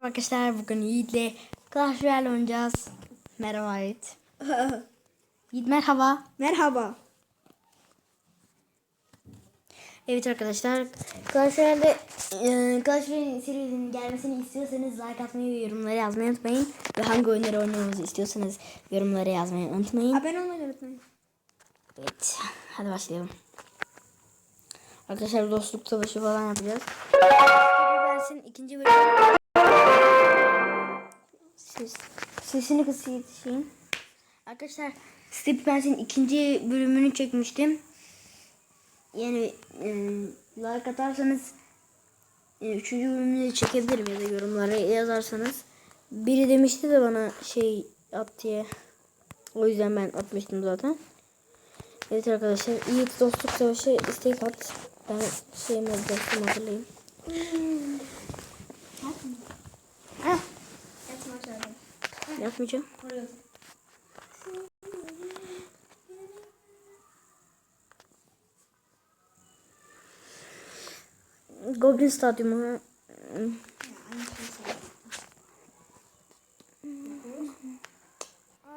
Arkadaşlar bugün Yiğit'le Clash Royale oynayacağız. Merhaba Yiğit. Yiğit merhaba. Merhaba. Evet arkadaşlar Clash Royale'de e, Clash Royale serisinin gelmesini istiyorsanız like atmayı ve yorumlara yazmayı unutmayın. Ve hangi oyunları oynamamızı istiyorsanız yorumlara yazmayı unutmayın. Abone olmayı unutmayın. Evet hadi başlayalım. Arkadaşlar dostluk savaşı falan yapacağız. Ben senin ikinci bölümü... Ses, sesini kısayım. Arkadaşlar Step Pens'in ikinci bölümünü çekmiştim. Yani e, like atarsanız e, üçüncü bölümünü de çekebilirim ya da yorumlara yazarsanız. Biri demişti de bana şey at diye. O yüzden ben atmıştım zaten. Evet arkadaşlar iyi dostluk savaşı istek at. Ben şeyimi dostum hazırlayayım. Heh, yapmayacağım. Goblin Stadyumu.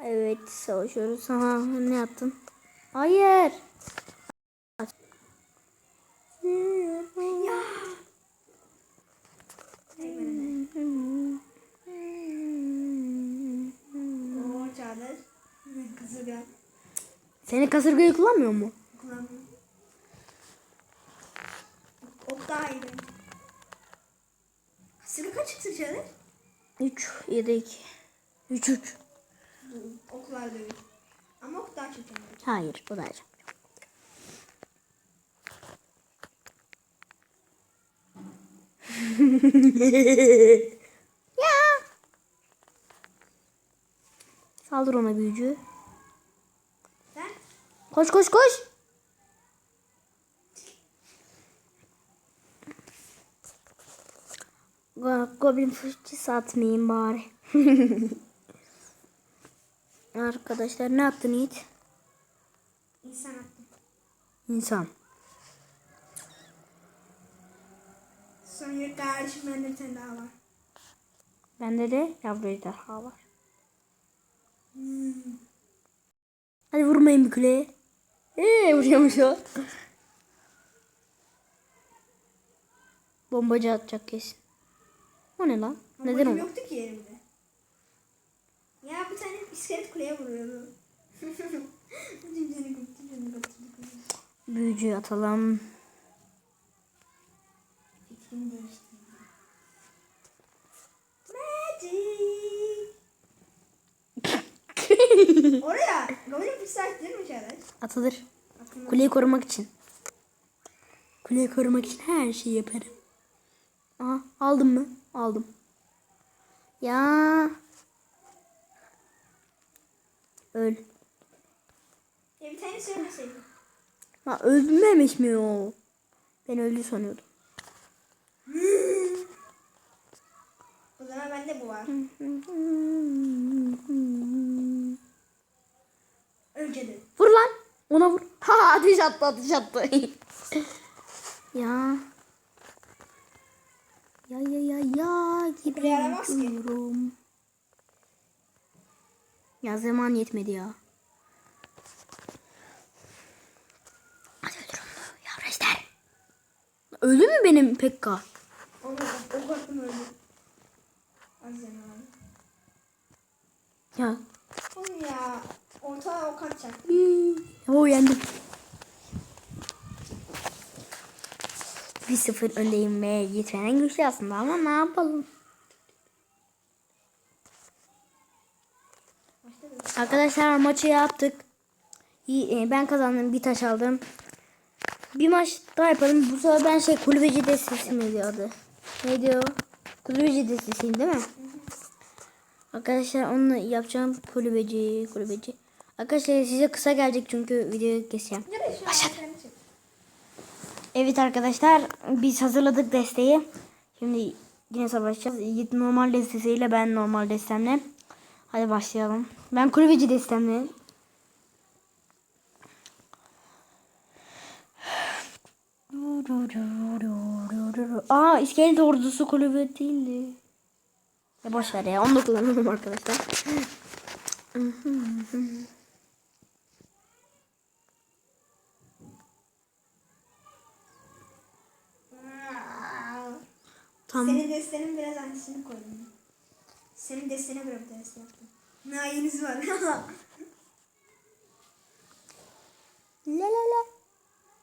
Evet savaşıyoruz. Aha ne yaptın? Hayır. Oo Çağdaş. Kızılgan. Seni kasırgayı kullanmıyor mu? Kullanmıyorum. Ok daha iyi. Kasırga kaç çıktı Çağdaş? 3 7 2 3 3. Oklar dövüyor. Ama ok daha çok. Hayır bu da acı. ya. Saldır ona büyücü. Koş koş koş. Go- Goblin fırçası atmayayım bari. Arkadaşlar ne yaptın Yiğit? İnsan attım. İnsan. Sonra kardeşim bende bir tane daha var. Bende de yavru ejderha var. Hadi vurmayın bir kuleye. Eee vuruyormuş o. Bombacı atacak kesin. O ne lan? Neden Neden o? yoktu ki yerimde. Ya bir tane iskelet kuleye vuruyordu. Büyücü atalım. Fikrimi değiştirdim. Magic. Oraya. Goblin pixel değil mi Çağdaş? Atılır. Kuleyi korumak için. Kuleyi korumak için her şeyi yaparım. Aha aldım mı? Aldım. Ya. Öl. Ya bir tane söyleseydin. Ha ölmemiş mi o? Ben öldü sanıyordum. O zaman bende bu var. Önce de. Vur lan. Ona vur. Ha ateş attı ateş attı. ya. Ya ya ya ya ki. gidiyorum. Ya zaman yetmedi ya. Hadi öldür onu. Yavru ejder. Öldü mü benim Pekka? O korktum öldü. Az yana. Ya. Oğlum ya. Orta ok atacak. O yendim. 1-0 öndeyim ve yitiren güçlü aslında ama ne yapalım. Arkadaşlar maçı yaptık. E, Ben kazandım bir taş aldım. Bir maç daha yapalım. Bu sefer ben şey kulübeci destesi miydi adı? Ne diyor? Kulübeci destesiydi değil mi? Arkadaşlar onu yapacağım. Kulübeci, kulübeci. Arkadaşlar size kısa gelecek çünkü videoyu keseceğim. Çek. Evet arkadaşlar biz hazırladık desteği. Şimdi yine savaşacağız. Yiğit normal destesiyle ben normal destemle. Hadi başlayalım. Ben kulübeci destemle. Aa iskelet ordusu kulübe değildi. Ya boş ver ya. Onu da kullanalım arkadaşlar. Tam Senin destenin biraz annesini koydum. Senin destene göre bir deste yaptım. Nayiniz var. La la la.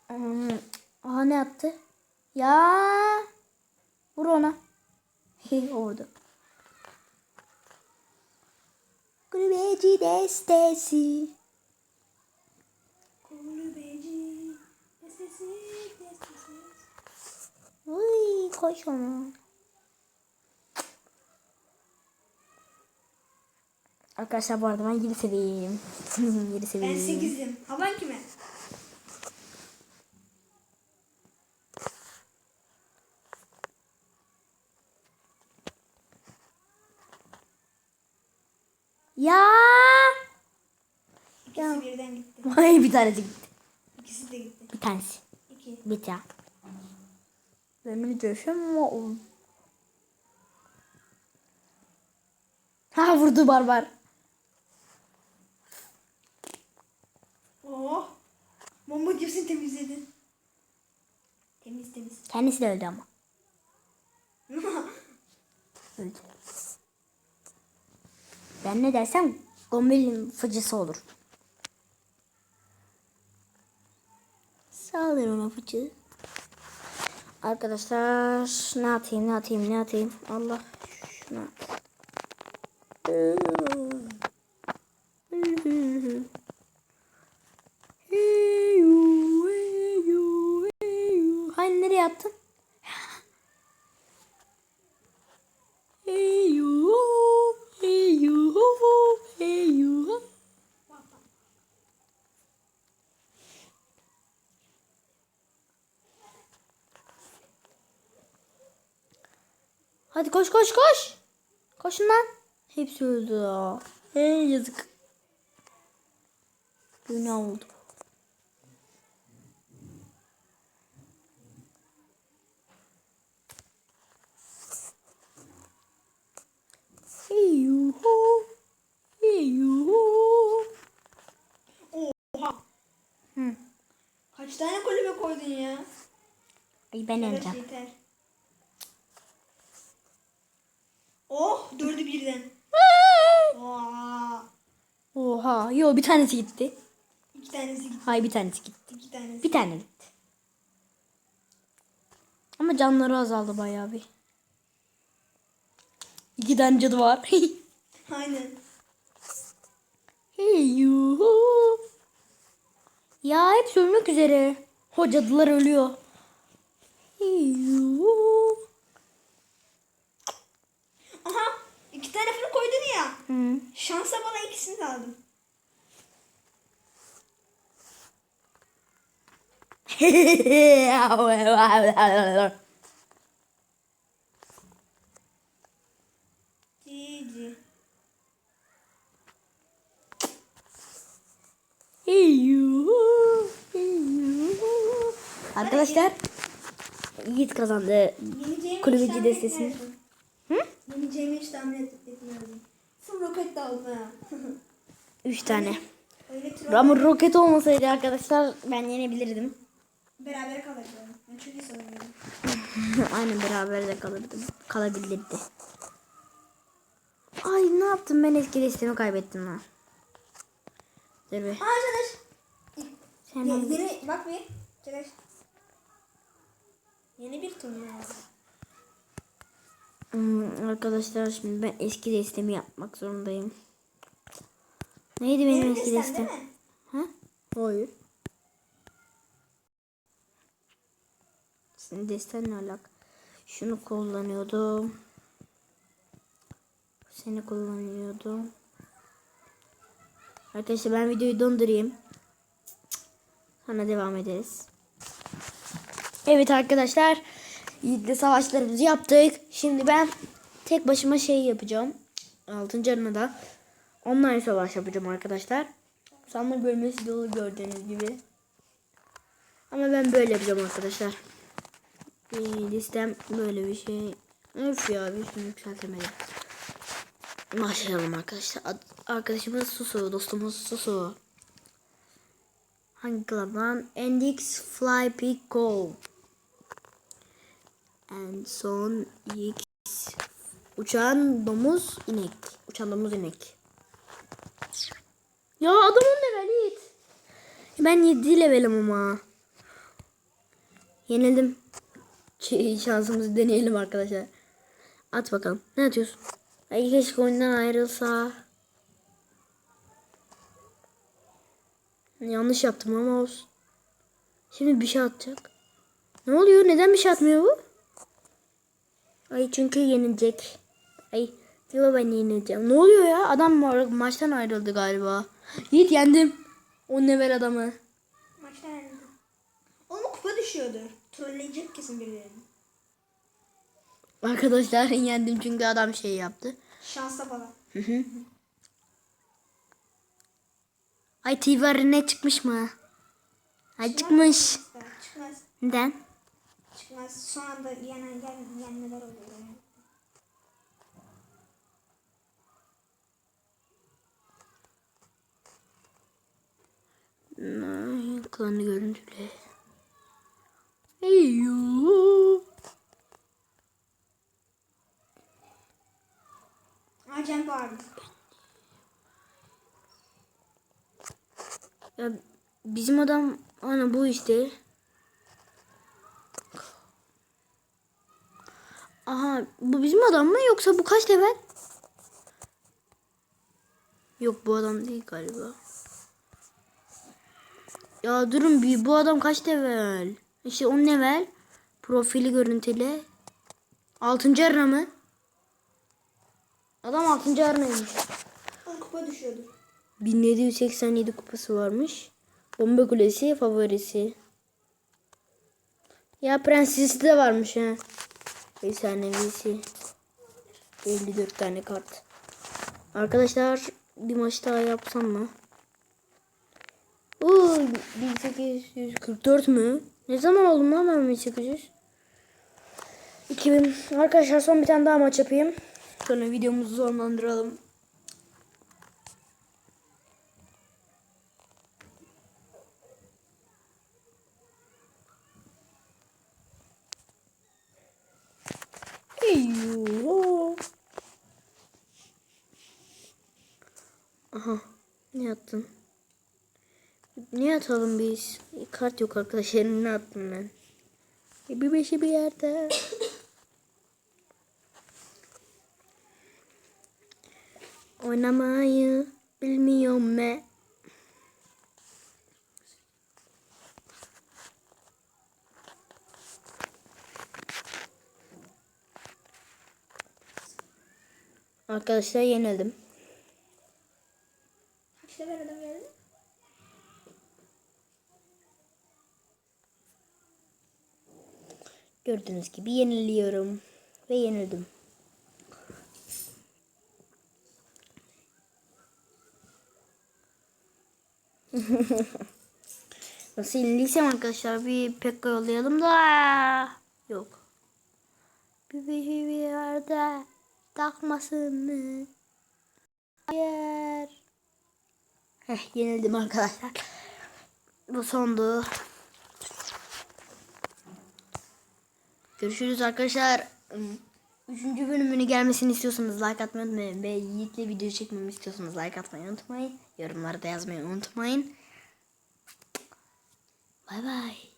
Hmm, Aha ne yaptı? Ya. Vur ona. He oldu. Kulübeci destesi. Kulübeci destesi destesi. Uy koş ona. Arkadaşlar bu arada ben 7 seviyeyim. 7 Ben seviyeyim. sekizdim. Havan kime? Ya. İkisi birden gitti. Vay bir tanesi gitti. İkisi de gitti. Bir tanesi. İki. Bir tane. Benim düşüm o. Ha vurdu barbar. Temiz temiz. Kendisi de öldü ama. Öldü. Ben ne dersem Gombil'in fıcısı olur. Sağlar ona fıçı. Arkadaşlar ne atayım ne atayım ne atayım. Allah şunu at. Hadi koş koş koş. Koşun lan. Hepsi öldü ya. Yazık. Günah oldu. Hey you. Oha. Hı. Kaç tane kulübe koydun ya? Ay ben Evet Yo bir tanesi gitti. İki tanesi gitti. Hay bir tanesi gitti. İki tanesi. Bir tane gitti. Ama canları azaldı bayağı bir. İki tane cadı var. Aynen. hey you. Ya hepsi ölmek üzere. O cadılar ölüyor. Hey you. Aha iki tarafını koydun ya. Hı. Şansa bana ikisini de aldım. Cici. Arkadaşlar Yiğit kazandı. Kulübeci destesini. Hı? Yeneceğimi hiç tahmin et- etmiyordum. Full roket de aldım ha. Üç tane. Öyle troll Ama roket olmasaydı arkadaşlar ben yenebilirdim. Beraber kalırdı. Ben çok iyi savunuyorum. Aynen beraber de kalırdım. Kalabilirdi. Ay ne yaptım ben eski destemi kaybettim ha. Dur bir. Aa Çadaş. Sen Ye- yeni bak bir. Çadaş. Yeni bir turnuva. Hmm, arkadaşlar şimdi ben eski destemi yapmak zorundayım. Neydi benim eski mi? Ha? Hayır. Desten ne alak? Şunu kullanıyordum. Seni kullanıyordum. Arkadaşlar ben videoyu dondurayım. Sonra devam ederiz. Evet arkadaşlar. Yiğit'le savaşlarımızı yaptık. Şimdi ben tek başıma şey yapacağım. Altıncı arenada online savaş yapacağım arkadaşlar. Sanma bölmesi dolu gördüğünüz gibi. Ama ben böyle yapacağım arkadaşlar. Bir listem böyle bir şey. Öf ya bir şunu yükseltemedim. Başlayalım arkadaşlar. Ad- Arkadaşımız Susu, dostumuz Susu. Hangi klubdan? NX Fly Pick Go. En son X. Uçan domuz inek. Uçan domuz inek. Ya adamın leveli. Ben 7 levelim ama. Yenildim. Ç- Şansımızı deneyelim arkadaşlar. At bakalım. Ne atıyorsun? Ay keşke oyundan ayrılsa. Yanlış yaptım ama olsun. Şimdi bir şey atacak. Ne oluyor? Neden bir şey atmıyor bu? Ay çünkü yenilecek. Ay diyor ben yenileceğim. Ne oluyor ya? Adam ma- maçtan ayrıldı galiba. Yiğit yendim. O ne ver adamı. Maçta ayrıldı. Onun kupa düşüyordur. Trolleyecek kesin birilerini. Arkadaşlar yendim çünkü adam şey yaptı. Şansa falan. Hı hı. Ay TV ne çıkmış mı? Ay çıkmış. Çıkmaz. Neden? Çıkmaz. Son anda yenen, yen, yenmeler oluyor. Yani. Ay, Klanı görüntüle. Eyyo. Acem bağırdı. Ya bizim adam ana bu işte. Aha bu bizim adam mı yoksa bu kaç level? Yok bu adam değil galiba. Ya durun bir bu adam kaç level? İşte 10 level. Profili görüntüle. 6. arena mı? Adam 6. arenaymış. Onun kupa düşüyordur. 1787 kupası varmış. Bomba kulesi favorisi. Ya prensesi de varmış ha. Efsanevisi. 54 tane kart. Arkadaşlar bir maç daha yapsam mı? Oo 1844 mü? Ne zaman oldum lan ben 1800? 2000. Arkadaşlar son bir tane daha maç yapayım. Sonra videomuzu sonlandıralım. Aha. Ne attın? Ne atalım biz? Kart yok arkadaşlar. Ne attım ben? E, bir beşi bir yerde. Oynamayı bilmiyorum ben. Arkadaşlar yenildim. Kaç level Gördüğünüz gibi yeniliyorum. Ve yenildim. Nasıl yenildiysem arkadaşlar bir pekka yollayalım da yok. Bir bir yerde takmasın mı? Hayır. Heh yenildim arkadaşlar. Bu sondu. Görüşürüz arkadaşlar. Üçüncü bölümünü gelmesini istiyorsanız like atmayı unutmayın. Ve Yiğit'le video çekmemi istiyorsanız like atmayı unutmayın. Yorumlarda yazmayı unutmayın. Bay bay.